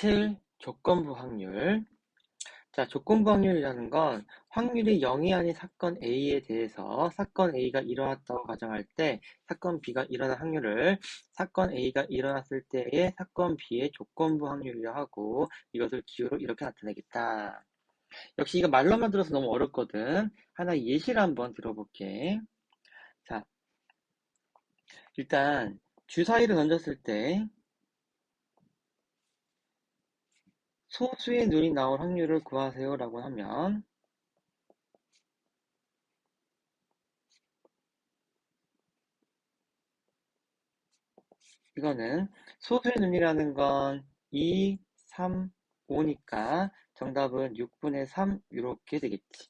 7. 조건부 확률. 자, 조건부 확률이라는 건 확률이 0이 아닌 사건 A에 대해서 사건 A가 일어났다고 가정할 때 사건 B가 일어날 확률을 사건 A가 일어났을 때의 사건 B의 조건부 확률이라 하고 이것을 기호로 이렇게 나타내겠다. 역시 이거 말로만 들어서 너무 어렵거든. 하나 예시를 한번 들어볼게. 자, 일단 주사위를 던졌을 때 소수의 눈이 나올 확률을 구하세요 라고 하면 이거는 소수의 눈이라는 건 2, 3, 5니까 정답은 6분의 3 이렇게 되겠지.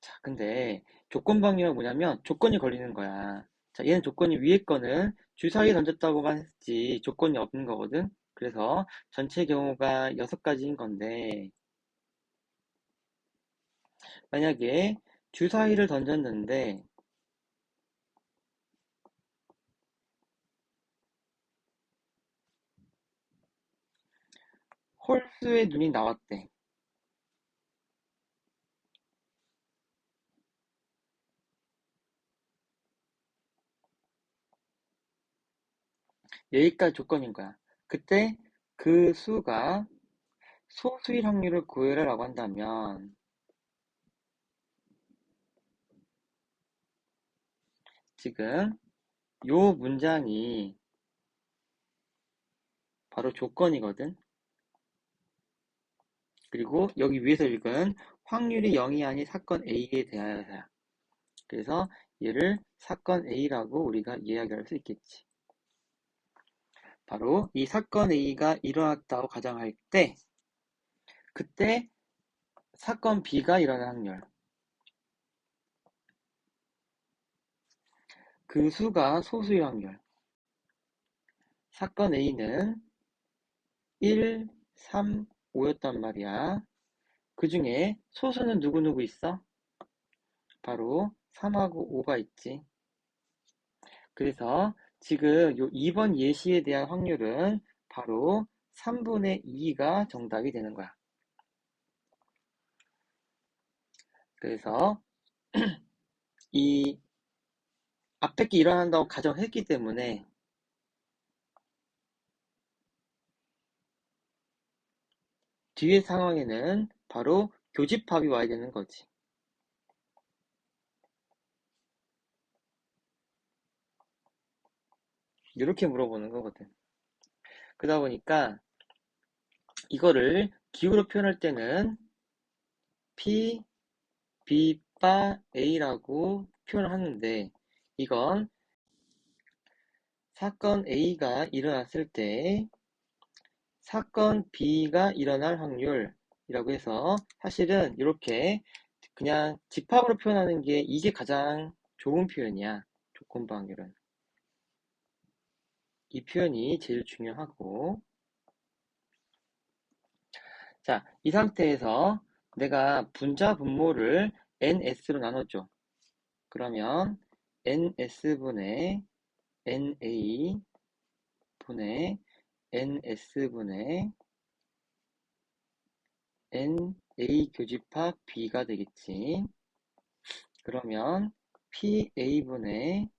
자, 근데 조건 방류가 뭐냐면 조건이 걸리는 거야. 자, 얘는 조건이 위에 거는 주사위에 던졌다고만 했지 조건이 없는 거거든. 그래서 전체 경우가 6가지인 건데 만약에 주사위를 던졌는데 홀수의 눈이 나왔대. 여기까지 조건인 거야. 그때 그 수가 소수일 확률을 구해라 라고 한다면 지금 요 문장이 바로 조건이거든. 그리고 여기 위에서 읽은 확률이 0이 아닌 사건 A에 대하여서야. 그래서 얘를 사건 A라고 우리가 이야기할 수 있겠지. 바로 이 사건 A가 일어났다고 가정할 때 그때 사건 B가 일어날 확률 그 수가 소수의 확률 사건 A는 1, 3, 5였단 말이야. 그 중에 소수는 누구누구 있어? 바로 3하고 5가 있지. 그래서 지금 요 2번 예시에 대한 확률은 바로 3분의 2가 정답이 되는 거야. 그래서 이 앞에 게 일어난다고 가정했기 때문에 뒤의 상황에는 바로 교집합이 와야 되는 거지. 이렇게 물어보는 거거든. 그러다 보니까 이거를 기호로 표현할 때는 P, B, 바, A라고 표현을 하는데 이건 사건 A가 일어났을 때 사건 B가 일어날 확률이라고 해서 사실은 이렇게 그냥 집합으로 표현하는 게 이게 가장 좋은 표현이야. 조건부 확률은. 이 표현이 제일 중요하고 자, 이 상태에서 내가 분자 분모를 ns로 나눠줘. 그러면 ns분의 na 분의 ns분의 na 교집합 b가 되겠지. 그러면 pa분의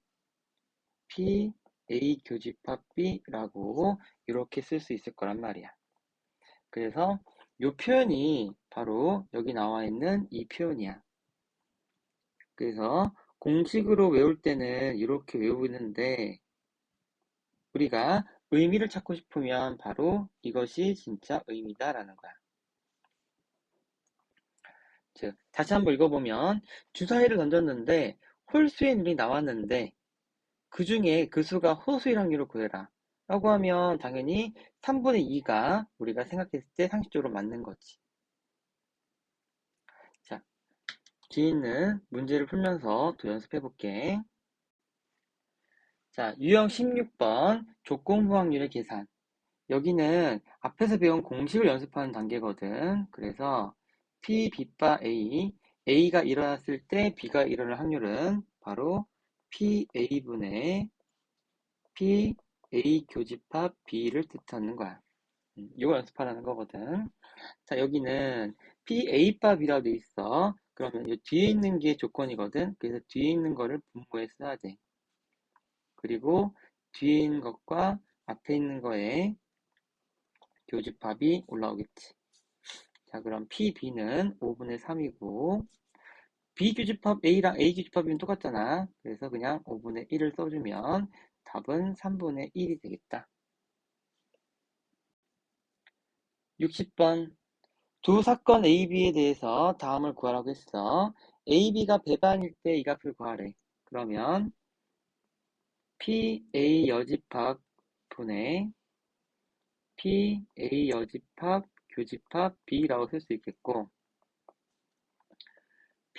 p A 교집합 B라고 이렇게 쓸 수 있을 거란 말이야. 그래서 이 표현이 바로 여기 나와 있는 이 표현이야. 그래서 공식으로 외울 때는 이렇게 외우는데 우리가 의미를 찾고 싶으면 바로 이것이 진짜 의미다라는 거야. 즉, 다시 한번 읽어보면 주사위를 던졌는데 홀수의 눈이 나왔는데 그 중에 그 수가 호수일 확률을 구해라. 라고 하면 당연히 3분의 2가 우리가 생각했을 때 상식적으로 맞는 거지. 자, 뒤에 있는 문제를 풀면서 또 연습해 볼게. 자, 유형 16번 조건부 확률의 계산. 여기는 앞에서 배운 공식을 연습하는 단계거든. 그래서 P, B, 바 A, A가 일어났을 때 B가 일어날 확률은 바로 PA분의 PA 교집합 B를 뜻하는 거야. 음, 이거 연습하라는 거거든. 자, 여기는 PA밥이라고 돼 있어. 그러면 이 뒤에 있는 게 조건이거든. 그래서 뒤에 있는 거를 분모에 써야 돼. 그리고 뒤에 있는 것과 앞에 있는 거에 교집합이 올라오겠지. 자, 그럼 PB는 5분의 3이고, B 교집합 A랑 A 교집합이면 똑같잖아. 그래서 그냥 5분의 1을 써주면 답은 3분의 1이 되겠다. 60번. 두 사건 A, B에 대해서 다음을 구하라고 했어. A, B가 배반일 때 이 값을 구하래. 그러면 P, A 여집합 분의 P, A 여집합, 교집합 B라고 쓸 수 있겠고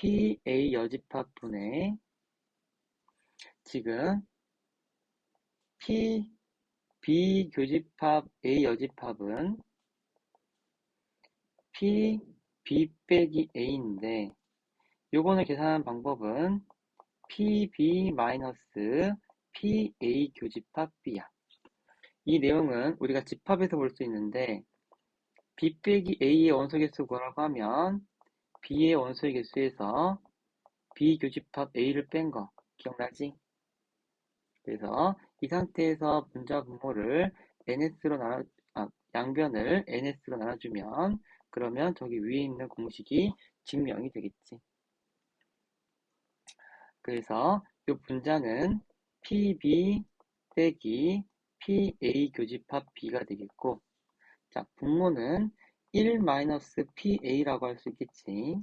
P, A 여집합 분의 지금 P, B 교집합 A 여집합은 P, B 빼기 A인데 요거는 계산하는 방법은 PB 마이너스 PA 교집합 B야. 이 내용은 우리가 집합에서 볼 수 있는데 B 빼기 A의 원소의 개수 구하라고 하면 B의 원소의 개수에서 B 교집합 A를 뺀 거 기억나지? 그래서 이 상태에서 분자 분모를 NS로 나눠, 아, 양변을 NS로 나눠주면 그러면 저기 위에 있는 공식이 증명이 되겠지. 그래서 이 분자는 PB 빼기 PA 교집합 B가 되겠고 자 분모는 1-PA라고 할 수 있겠지.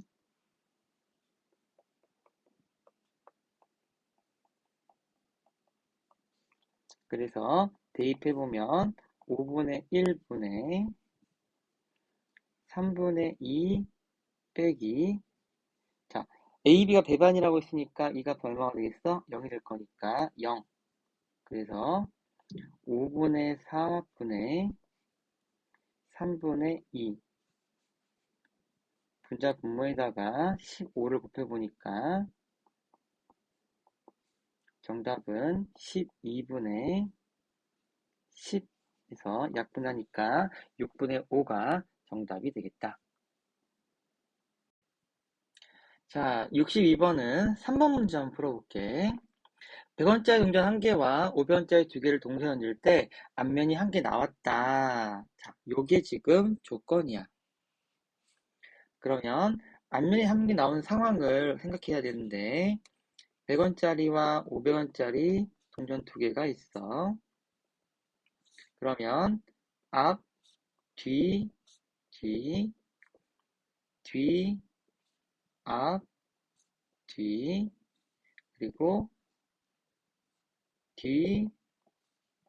그래서 대입해보면 5분의 1분의 3분의 2 빼기 자 AB가 배반이라고 했으니까 이값 얼마가 되겠어? 0이 될 거니까 0 그래서 5분의 4분의 3분의 2 분자 분모에다가 15를 곱해보니까 정답은 12분의 10에서 약분하니까 6분의 5가 정답이 되겠다. 자, 62번은 3번 문제 한번 풀어볼게. 100원짜리 동전 한 개와 500원짜리 두 개를 동시에 얹을 때 앞면이 한 개 나왔다. 자, 요게 지금 조건이야. 그러면 앞면이 한 개 나온 상황을 생각해야 되는데 100원짜리와 500원짜리 동전 두 개가 있어. 그러면 앞, 뒤, 뒤, 뒤, 앞, 뒤, 그리고 뒤,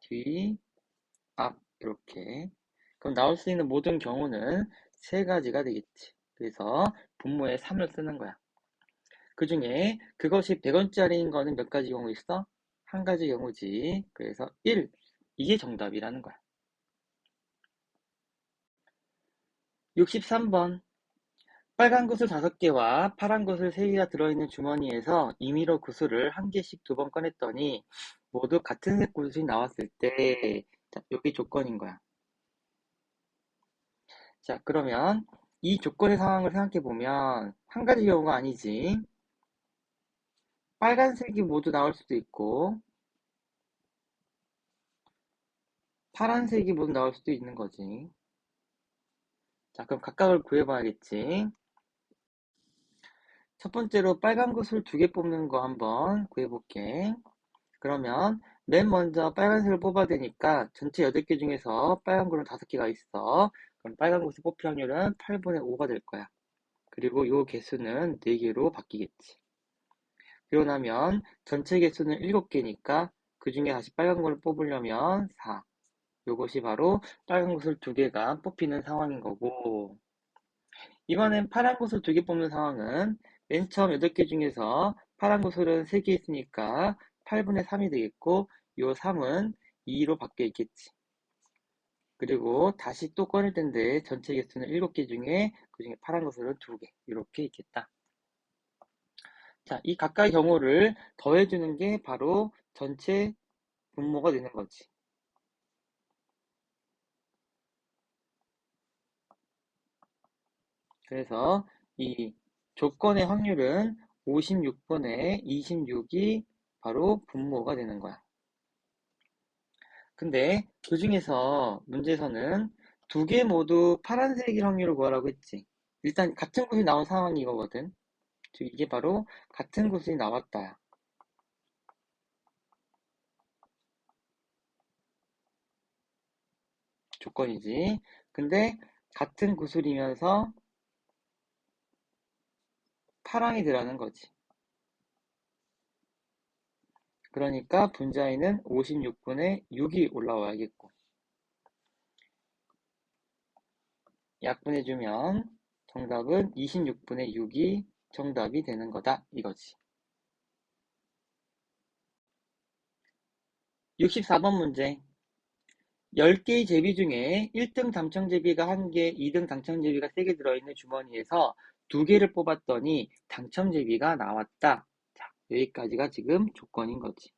뒤, 앞 이렇게 그럼 나올 수 있는 모든 경우는 세 가지가 되겠지. 그래서 분모에 3을 쓰는 거야. 그 중에 그것이 100원짜리인 거는 몇 가지 경우 있어? 한 가지 경우지. 그래서 1. 이게 정답이라는 거야. 63번. 빨간 구슬 5개와 파란 구슬 3개가 들어있는 주머니에서 임의로 구슬을 한 개씩 두 번 꺼냈더니 모두 같은 색 구슬이 나왔을 때, 자, 여기 조건인 거야. 자, 그러면 이 조건의 상황을 생각해 보면 한 가지 경우가 아니지. 빨간색이 모두 나올 수도 있고 파란색이 모두 나올 수도 있는 거지. 자, 그럼 각각을 구해봐야겠지. 첫 번째로 빨간 구슬 두개 뽑는 거 한번 구해볼게. 그러면 맨 먼저 빨간색을 뽑아야 되니까 전체 8개 중에서 빨간 구슬 5개가 있어. 그럼 빨간 구슬 뽑힐 확률은 8분의 5가 될 거야. 그리고 이 개수는 4개로 바뀌겠지. 그러고 나면 전체 개수는 7개니까 그 중에 다시 빨간 걸 뽑으려면 4. 이것이 바로 빨간 구슬 두 개가 뽑히는 상황인 거고 이번엔 파란 구슬 두개 뽑는 상황은 맨 처음 8개 중에서 파란 구슬은 3개 있으니까 8분의 3이 되겠고 이 3은 2로 바뀌어 있겠지. 그리고 다시 또 꺼낼 텐데 전체 개수는 7개 중에 그 중에 파란 구슬은 2개 이렇게 있겠다. 자, 이 각각의 경우를 더해주는 게 바로 전체 분모가 되는 거지. 그래서 이 조건의 확률은 56분의 26이 바로 분모가 되는 거야. 근데 그 중에서 문제에서는 두 개 모두 파란색일 확률을 구하라고 했지. 일단 같은 곳이 나온 상황이 이거거든. 즉 이게 바로 같은 곳이 나왔다. 조건이지. 근데 같은 구슬이면서 파랑이 들어가는 거지. 그러니까 분자에는 56분의 6이 올라와야겠고. 약분해주면 정답은 26분의 6이 정답이 되는 거다. 이거지. 64번 문제. 10개의 제비 중에 1등 당첨 제비가 1개, 2등 당첨 제비가 3개 들어있는 주머니에서 2개를 뽑았더니 당첨 제비가 나왔다. 자, 여기까지가 지금 조건인 거지.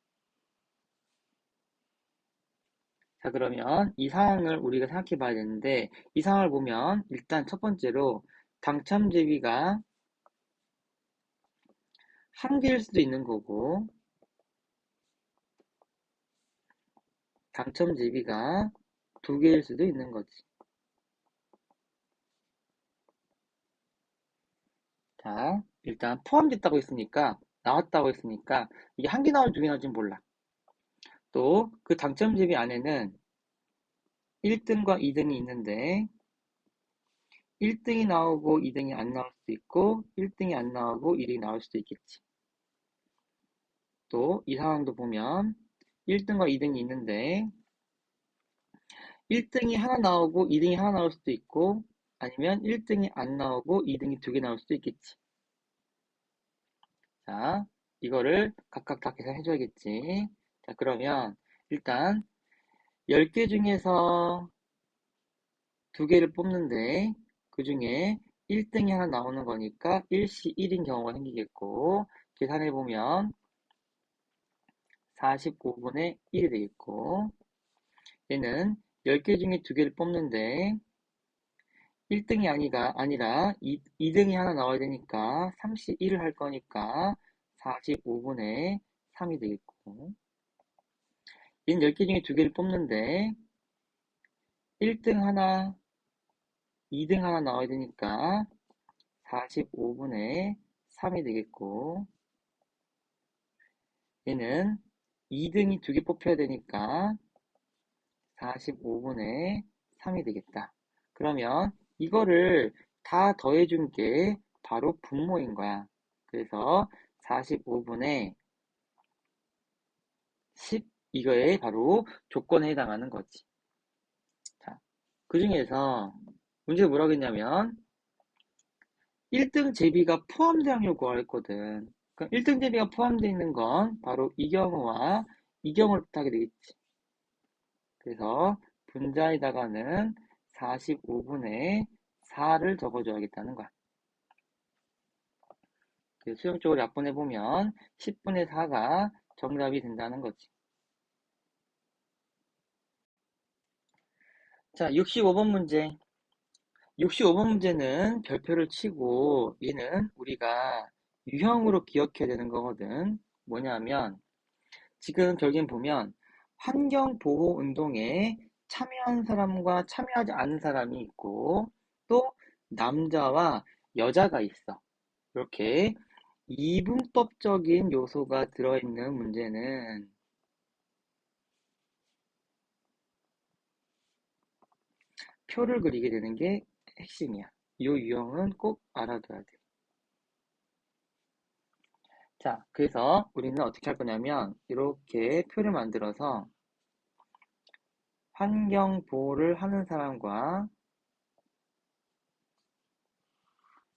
자, 그러면 이 상황을 우리가 생각해 봐야 되는데, 이 상황을 보면 일단 첫 번째로 당첨 제비가 한 개일 수도 있는 거고, 당첨 제비가 두 개일 수도 있는 거지. 자, 일단 포함됐다고 했으니까, 나왔다고 했으니까, 이게 한 개 나올지 두개 나올지 몰라. 또, 그 당첨 제비 안에는 1등과 2등이 있는데, 1등이 나오고 2등이 안 나올 수도 있고, 1등이 안 나오고 2등이 나올 수도 있겠지. 또, 이 상황도 보면, 1등과 2등이 있는데 1등이 하나 나오고 2등이 하나 나올 수도 있고 아니면 1등이 안 나오고 2등이 두 개 나올 수도 있겠지. 자, 이거를 각각 다 계산해 줘야겠지. 자, 그러면 일단 10개 중에서 두 개를 뽑는데 그 중에 1등이 하나 나오는 거니까 1시 1인 경우가 생기겠고 계산해 보면 45분의 1이 되겠고 얘는 10개 중에 2개를 뽑는데 1등이 아니가, 아니라 2, 2등이 하나 나와야 되니까 31을 할 거니까 45분의 3이 되겠고 얘는 10개 중에 2개를 뽑는데 1등 하나, 2등 하나 나와야 되니까 45분의 3이 되겠고 얘는 2등이 두개 뽑혀야 되니까 45분의 3이 되겠다. 그러면 이거를 다 더해준 게 바로 분모인 거야. 그래서 45분의 10 이거에 바로 조건에 해당하는 거지. 자, 그 중에서 문제 뭐라고 했냐면 1등 제비가 포함된 확률 구하랬거든. 그럼 1등 대비가 포함되어 있는 건 바로 이 경우와 이 경우를 뜻하게 되겠지. 그래서 분자에다가는 45분의 4를 적어줘야겠다는 거야. 수용적으로 약분해보면 10분의 4가 정답이 된다는 거지. 자, 65번 문제. 65번 문제는 별표를 치고 얘는 우리가 유형으로 기억해야 되는 거거든. 뭐냐면 지금 결국엔 보면 환경보호운동에 참여한 사람과 참여하지 않은 사람이 있고 또 남자와 여자가 있어. 이렇게 이분법적인 요소가 들어있는 문제는 표를 그리게 되는 게 핵심이야. 이 유형은 꼭 알아둬야 돼. 자, 그래서 우리는 어떻게 할 거냐면 이렇게 표를 만들어서 환경 보호를 하는 사람과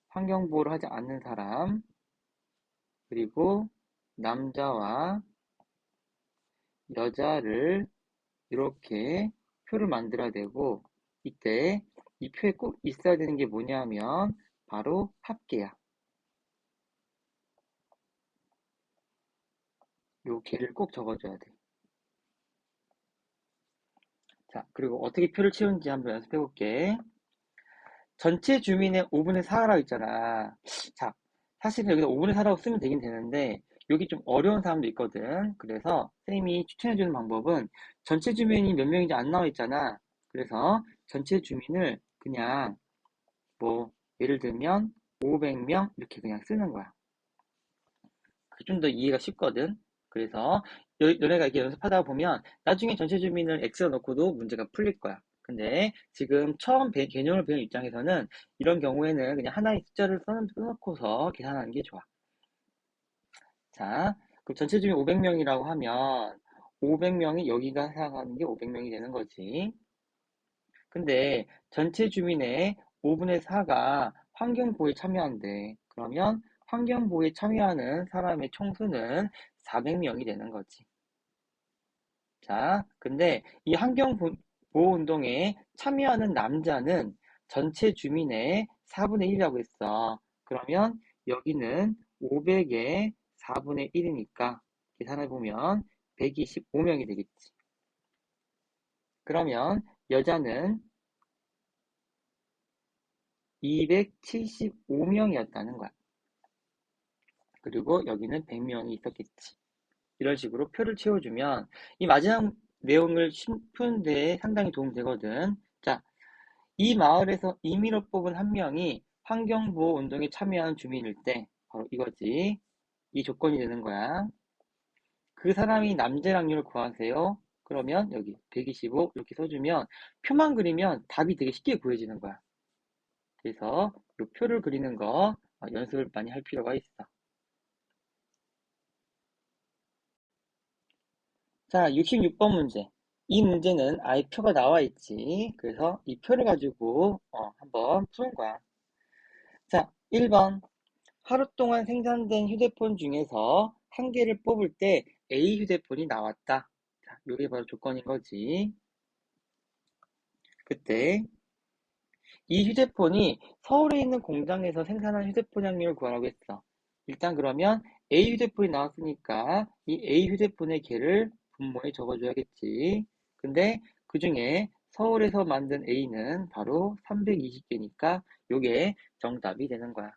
환경 보호를 하지 않는 사람 그리고 남자와 여자를 이렇게 표를 만들어야 되고 이때 이 표에 꼭 있어야 되는 게 뭐냐면 바로 합계야. 요 개를 꼭 적어줘야 돼. 자, 그리고 어떻게 표를 채우는지 한번 연습해 볼게. 전체 주민의 5분의 4라고 있잖아. 자, 사실은 여기서 5분의 4라고 쓰면 되긴 되는데 여기 좀 어려운 사람도 있거든. 그래서 쌤이 추천해주는 방법은 전체 주민이 몇 명인지 안 나와 있잖아. 그래서 전체 주민을 그냥 뭐 예를 들면 500명 이렇게 그냥 쓰는 거야. 좀더 이해가 쉽거든. 그래서 여, 너네가 이렇게 연습하다 보면 나중에 전체 주민을 X로 넣고도 문제가 풀릴 거야. 근데 지금 처음 배, 개념을 배운 입장에서는 이런 경우에는 그냥 하나의 숫자를 써놓고서 계산하는 게 좋아. 자, 그럼 전체 주민 500명이라고 하면 500명이 여기가 생각하는 게 500명이 되는 거지. 근데 전체 주민의 5분의 4가 환경보호에 참여한대. 그러면 환경보호에 참여하는 사람의 총수는 400명이 되는 거지. 자, 근데 이 환경 보호 운동에 참여하는 남자는 전체 주민의 4분의 1이라고 했어. 그러면 여기는 500의 4분의 1이니까 계산해보면 125명이 되겠지. 그러면 여자는 275명이었다는 거야. 그리고 여기는 100명이 있었겠지. 이런 식으로 표를 채워주면 이 마지막 내용을 푸는 데 상당히 도움되거든. 자, 이 마을에서 임의로 뽑은 한 명이 환경보호 운동에 참여한 주민일 때 바로 이거지. 이 조건이 되는 거야. 그 사람이 남자 확률을 구하세요. 그러면 여기 125 이렇게 써주면 표만 그리면 답이 되게 쉽게 구해지는 거야. 그래서 이 표를 그리는 거 연습을 많이 할 필요가 있어. 자, 66번 문제. 이 문제는 아예 표가 나와 있지. 그래서 이 표를 가지고 어, 한번 푸는 거야. 자, 1번. 하루 동안 생산된 휴대폰 중에서 한 개를 뽑을 때 A 휴대폰이 나왔다. 자, 이게 바로 조건인 거지. 그때 이 휴대폰이 서울에 있는 공장에서 생산한 휴대폰 확률을 구하라고 했어. 일단 그러면 A 휴대폰이 나왔으니까 이 A 휴대폰의 개를 분모에 적어줘야겠지. 근데 그 중에 서울에서 만든 A는 바로 320개니까 이게 정답이 되는 거야.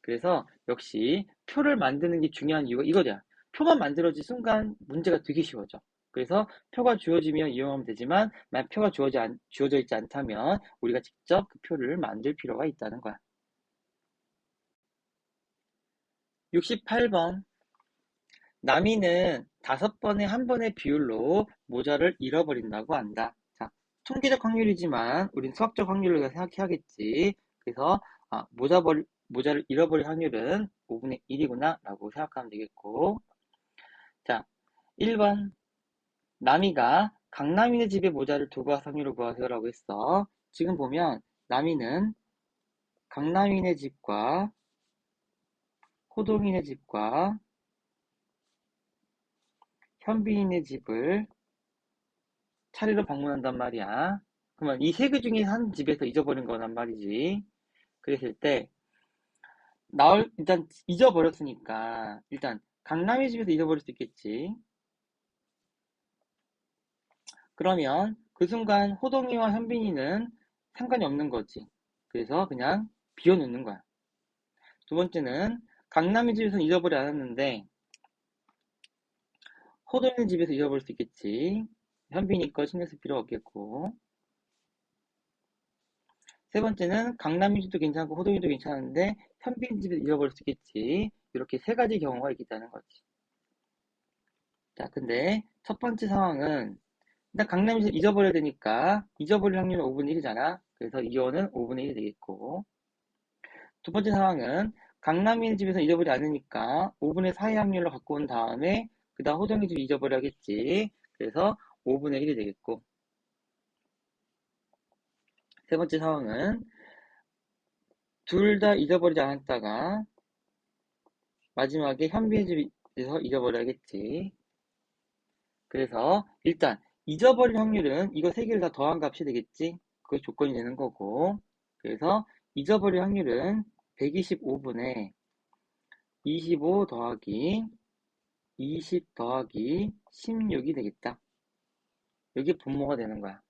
그래서 역시 표를 만드는 게 중요한 이유가 이거야. 표만 만들어진 순간 문제가 되게 쉬워져. 그래서 표가 주어지면 이용하면 되지만 만약 표가 주어져, 않, 주어져 있지 않다면 우리가 직접 그 표를 만들 필요가 있다는 거야. 68번 남이는 다섯 번에 한 번의 비율로 모자를 잃어버린다고 한다. 자, 통계적 확률이지만 우린 수학적 확률로 생각해야겠지. 그래서 아, 모자 벌, 모자를 잃어버릴 확률은 5분의 1이구나 라고 생각하면 되겠고 자 1번 남이가 강남이네 집에 모자를 두고 갈 확률을 구하세요 라고 했어 지금 보면 남이는 강남이네 집과 호동이네 집과 현빈이네 집을 차례로 방문한단 말이야. 그러면 이 세 개 중에 한 집에서 잊어버린 거란 말이지. 그랬을 때 나올 일단 잊어버렸으니까 일단 강남의 집에서 잊어버릴 수 있겠지. 그러면 그 순간 호동이와 현빈이는 상관이 없는 거지. 그래서 그냥 비워놓는 거야. 두 번째는 강남의 집에서 잊어버리 않았는데 호동이 집에서 잊어버릴 수 있겠지. 현빈이 거 신경 쓸 필요 없겠고. 세 번째는 강남인 집도 괜찮고 호동이도 괜찮은데 현빈 집에서 잃어버릴 수 있겠지. 이렇게 세 가지 경우가 있겠다는 거지. 자, 근데 첫 번째 상황은 일단 강남에서 잊어버려야 되니까 잊어버릴 확률은 5분의 1이잖아. 그래서 이거는 5분의 1이 되겠고 두 번째 상황은 강남인 집에서 잊어버리지 않으니까 5분의 4의 확률로 갖고 온 다음에 그 다음 호동이 집 잊어버려야겠지. 그래서 5분의 1이 되겠고 세 번째 상황은 둘 다 잊어버리지 않았다가 마지막에 현빈의 집에서 잊어버려야겠지. 그래서 일단 잊어버릴 확률은 이거 세 개를 다 더한 값이 되겠지. 그게 조건이 되는 거고. 그래서 잊어버릴 확률은 125분의 25 더하기 20 더하기 16이 되겠다. 여기 분모가 되는 거야.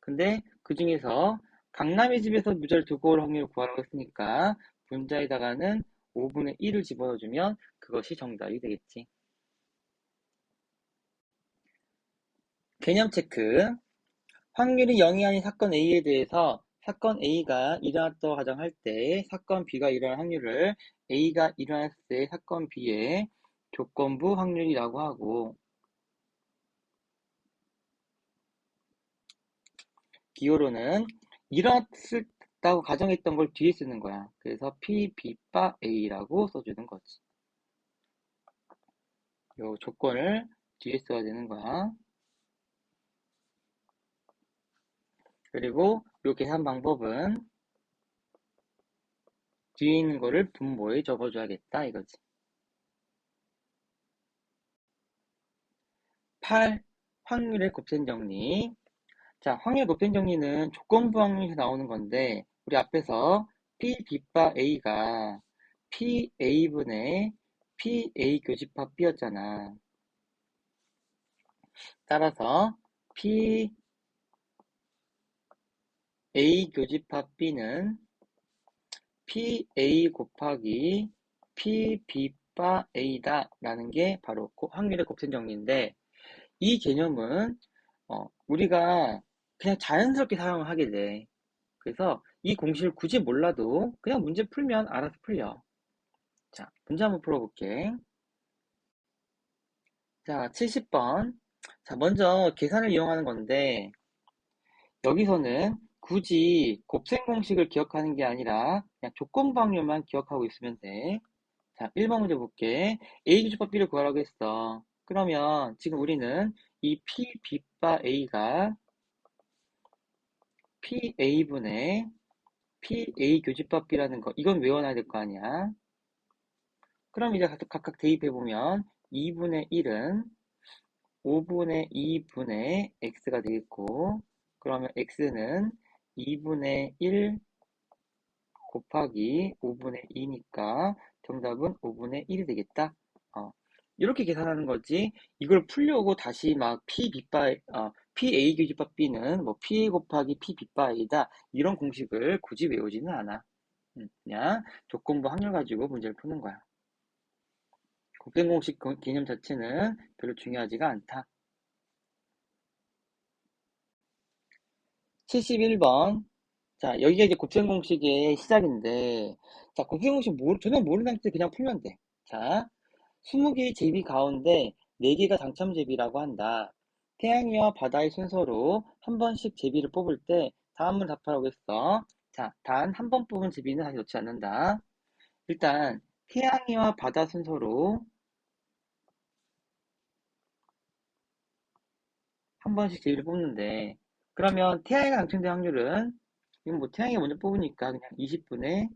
근데 그 중에서 강남의 집에서 무자를 두고 올 확률을 구하라고 했으니까 분자에다가는 5분의 1을 집어넣어주면 그것이 정답이 되겠지. 개념 체크. 확률이 0이 아닌 사건 A에 대해서 사건 A가 일어났다고 가정할 때 사건 B가 일어날 확률을 A가 일어났을 때 사건 B의 조건부 확률이라고 하고 기호로는 일어났다고 가정했던 걸 뒤에 쓰는 거야. 그래서 P, B, 바 A라고 써주는 거지. 요 조건을 뒤에 써야 되는 거야. 그리고 요 계산 방법은 뒤에 있는 거를 분모에 적어줘야겠다 이거지. 8. 확률의 곱셈 정리. 자, 확률 곱셈 정리는 조건부 확률에서 나오는 건데 우리 앞에서 P, B바 A가 PA분의 PA 교집합 B였잖아. 따라서 P A 교집합 B는 PA 곱하기 PB바 A다 라는 게 바로 확률의 곱셈 정리인데 이 개념은 어, 우리가 그냥 자연스럽게 사용을 하게 돼. 그래서 이 공식을 굳이 몰라도 그냥 문제 풀면 알아서 풀려. 자, 문제 한번 풀어볼게. 자, 70번. 자, 먼저 계산을 이용하는 건데 여기서는 굳이 곱셈 공식을 기억하는 게 아니라 그냥 조건부 확률만 기억하고 있으면 돼. 자, 1번 문제 볼게. A 규집합 B를 구하라고 했어. 그러면 지금 우리는 이 P, B바 A가 PA분의 PA 교집합 B라는 거 이건 외워놔야 될 거 아니야. 그럼 이제 각각 대입해보면 2분의 1은 5분의 2분의 x가 되겠고 그러면 x는 2분의 1 곱하기 5분의 2니까 정답은 5분의 1이 되겠다. 어, 이렇게 계산하는 거지. 이걸 풀려고 다시 막 P, 바, 어, PA 교집합 B는 뭐 PA 곱하기 P, A다. 이런 공식을 굳이 외우지는 않아. 음, 그냥 조건부 확률 가지고 문제를 푸는 거야. 곱셈 공식 개념 자체는 별로 중요하지가 않다. 71번. 자, 여기가 이제 곱셈 공식의 시작인데, 자, 곱셈 공식 모르, 전혀 모르는 상태 그냥 풀면 돼. 자, 20개의 제비 가운데 4개가 당첨 제비라고 한다. 태양이와 바다의 순서로 한 번씩 제비를 뽑을 때 다음을 답하라고 했어. 자, 단 한 번 뽑은 제비는 다시 넣지 않는다. 일단 태양이와 바다 순서로 한 번씩 제비를 뽑는데 그러면 태양이가 당첨될 확률은 이건 뭐 태양이가 먼저 뽑으니까 그냥 20분의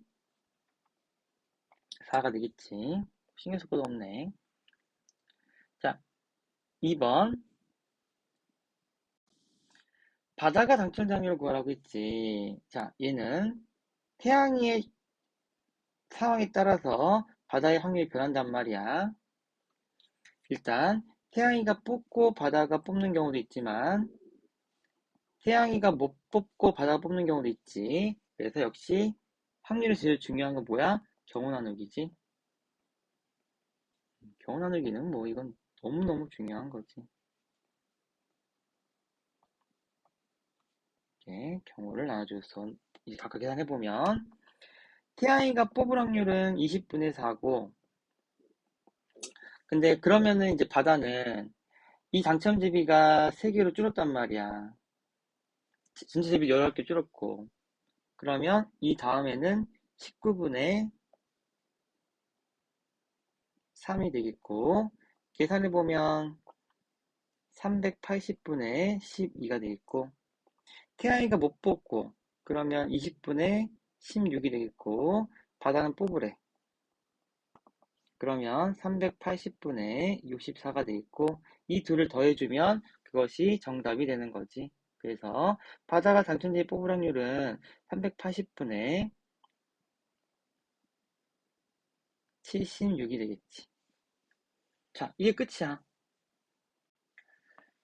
4가 되겠지. 신경 쓸 것도 없네. 자, 2번. 바다가 당첨자 확률을 구하라고 했지. 자, 얘는 태양의 상황에 따라서 바다의 확률이 변한단 말이야. 일단 태양이가 뽑고 바다가 뽑는 경우도 있지만 태양이가 못 뽑고 바다가 뽑는 경우도 있지. 그래서 역시 확률이 제일 중요한 건 뭐야? 경우 나누기지. 경우 나누기는 뭐 이건 너무너무 중요한 거지. 이렇게 경우를 나눠줘서 이제 각각 계산해 보면 태양이가 뽑을 확률은 20분의 4고 근데 그러면은 이제 바다는 이 당첨 제비가 3개로 줄었단 말이야. 전체 제비 18개 줄었고 그러면 이 다음에는 19분의 3이 되겠고 계산해 보면 380분의 12가 되겠고 태양이가 못 뽑고 그러면 20분의 16이 되겠고 바다는 뽑으래. 그러면 380분의 64가 되겠고 이 둘을 더해주면 그것이 정답이 되는 거지. 그래서 바다가 당첨제비 뽑을 확률은 380분의 76이 되겠지 자, 이게 끝이야.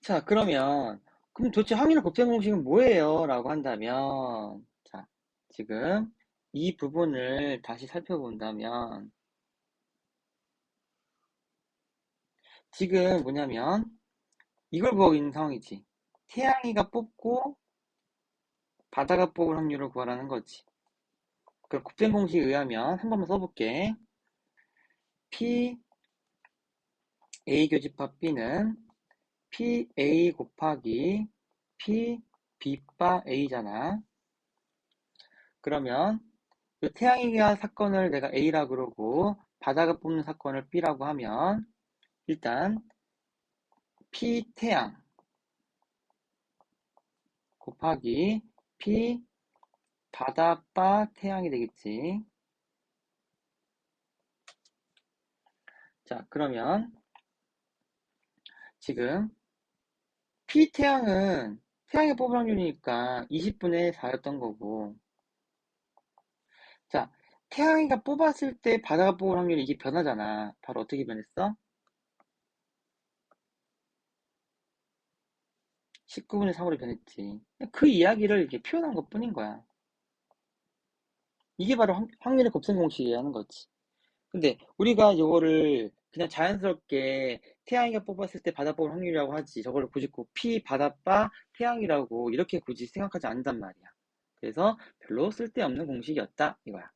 자, 그러면 그럼 도대체 확률의 곱셈 공식은 뭐예요? 라고 한다면, 자, 지금 이 부분을 다시 살펴본다면, 지금 뭐냐면, 이걸 보고 있는 상황이지. 태양이가 뽑고, 바다가 뽑을 확률을 구하라는 거지. 그 곱셈 공식에 의하면 한 번만 써볼게. P A 교집합 B는 P A 곱하기 P B바 A잖아. 그러면 이 태양이가 사건을 내가 A라 그러고 바다가 뽑는 사건을 B라고 하면 일단 P 태양 곱하기 P 바다 바 태양이 되겠지. 자, 그러면 지금 P 태양은 태양이 뽑을 확률이니까 20분의 4였던 거고 자, 태양이가 뽑았을 때 바다가 뽑을 확률이 이게 변하잖아. 바로 어떻게 변했어? 19분의 3으로 변했지. 그 이야기를 이렇게 표현한 것 뿐인 거야. 이게 바로 확- 확률의 곱셈 공식이라는 거지. 근데 우리가 이거를 그냥 자연스럽게 태양이가 뽑았을 때 바다 뽑을 확률이라고 하지. 저거를 굳이 꼭 P 바다바 태양이라고 이렇게 굳이 생각하지 않는단 말이야. 그래서 별로 쓸데없는 공식이었다 이거야.